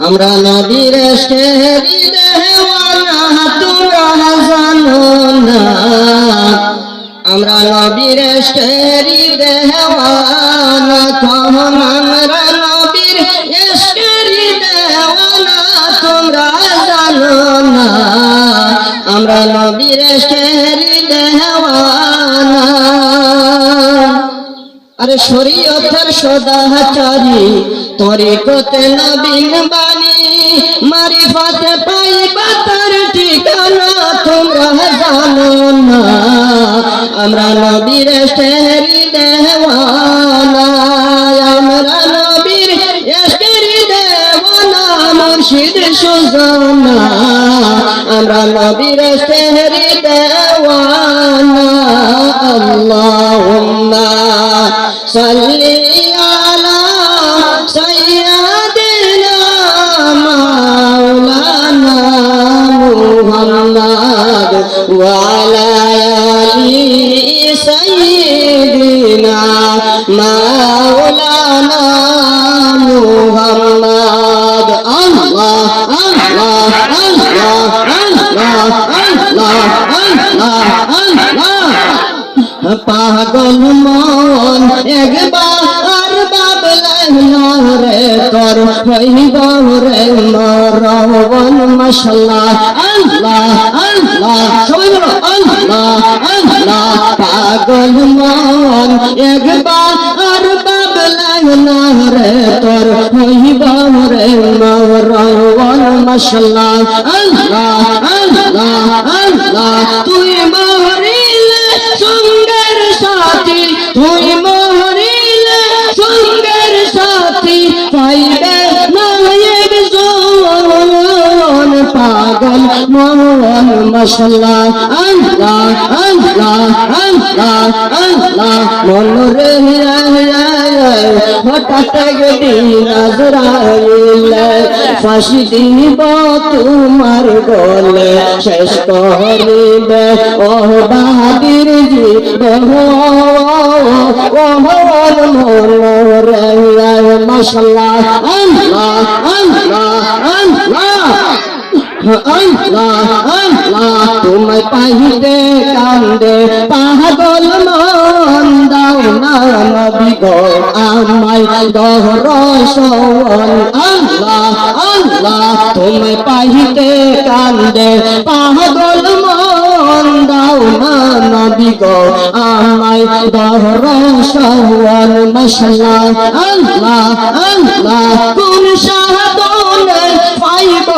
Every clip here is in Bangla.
আমরা নবীর শেরি দেওয়ানা আমরা নবীর শেরি দেওয়ানা তখন আমরা নবীর শেরি দেওয়ানা তোমরা জানো না। আমরা নবীর শেরি দেওয়ানা আরে শরীয়তের সদাচারী, তরিকতে নবীন বাণী, মারিফাতে পাইবা তার ঠিকানা, তোমরা জানো না। আমরা নবীর শেরি দেওয়ানা, আমরা নবীর শেরি দেওয়ানা, মুর্শিদ সুজানা। আমরা নবীর শেরি দেওয়ানা। Sal মন একবার বাবলেন রে তোর হইব রে মরবন মশলা। আল্লাহ আল্লাহ পাগল মন। একবার বাবলেন রে তোর হইব রে মরবন মশলা। আল্লাহ আল্লাহ আল্লাহ, তুই ফাঁসি দিব তোমার গলে শেষ করিবে ও বাহাদির জীব ও মন রে মশলা আল্লাহ আল্লাহ আল্লাহ আল্লাহ আল্লাহ তোমায় পাইতে কান্দে পাগল মন দাও না নবী গো আমায় দহর সওয়াল আল্লাহ আল্লাহ তোমায় পাইতে কান্দে পাগল মন না নবী গো আমায় দহর সওয়াল মশলা আল্লাহ আল্লাহ। কোন সাধনে পাইব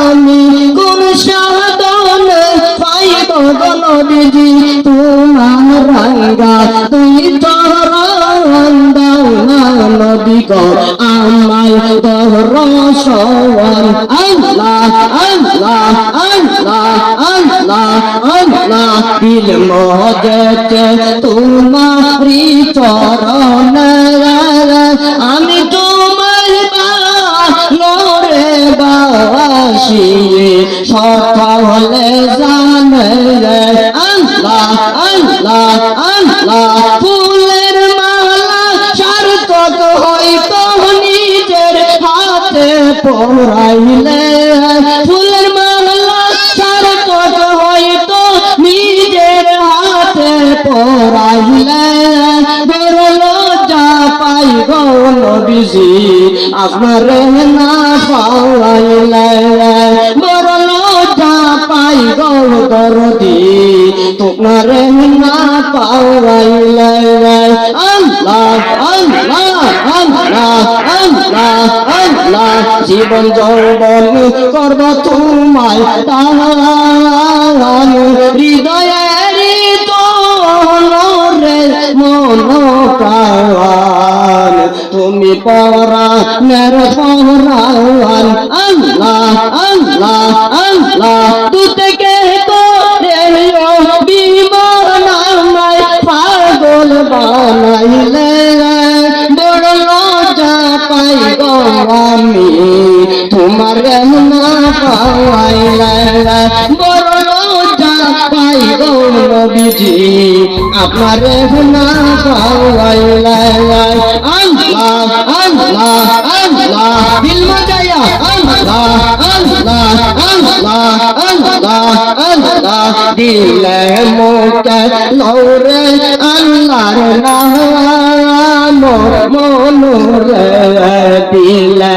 আমি কোন সাধনে পাইব নবীজি দিল মহজতে তোমারি চরণ আমি তোমার লোরে বাসি সকলে জানে আল্লাহ আল্লাহ ফুলের মালা সার্থক নিজের হাতে পড়াইলে পড়াইলে বেরোলো যা পাই নবীজি। আপনার না পাওয়াইলে বেরোলো যা পাই দরদি। তোমার না আল্লাহ জীবন যৌবন করব তোমায় তাহান হৃদয়ের তোরে মন প্রাণ তুমি পরা মের পরাণ আল্লাহ আল্লাহ আল্লাহ। দু থেকে করে পাগল বানাইলে আমি। তোমার না বড় লজ্জা পাই গো নবীজি। আপনার না পাওয়াইলে আল্লাহ আল্লাহ আল্লাহ। দিল মজায়া আল্লাহ আল্লাহ আল্লাহ আল্লাহ আল্লাহ। দিলে মুখে নৌরে, আল্লাহর নাম মনুরে দিলে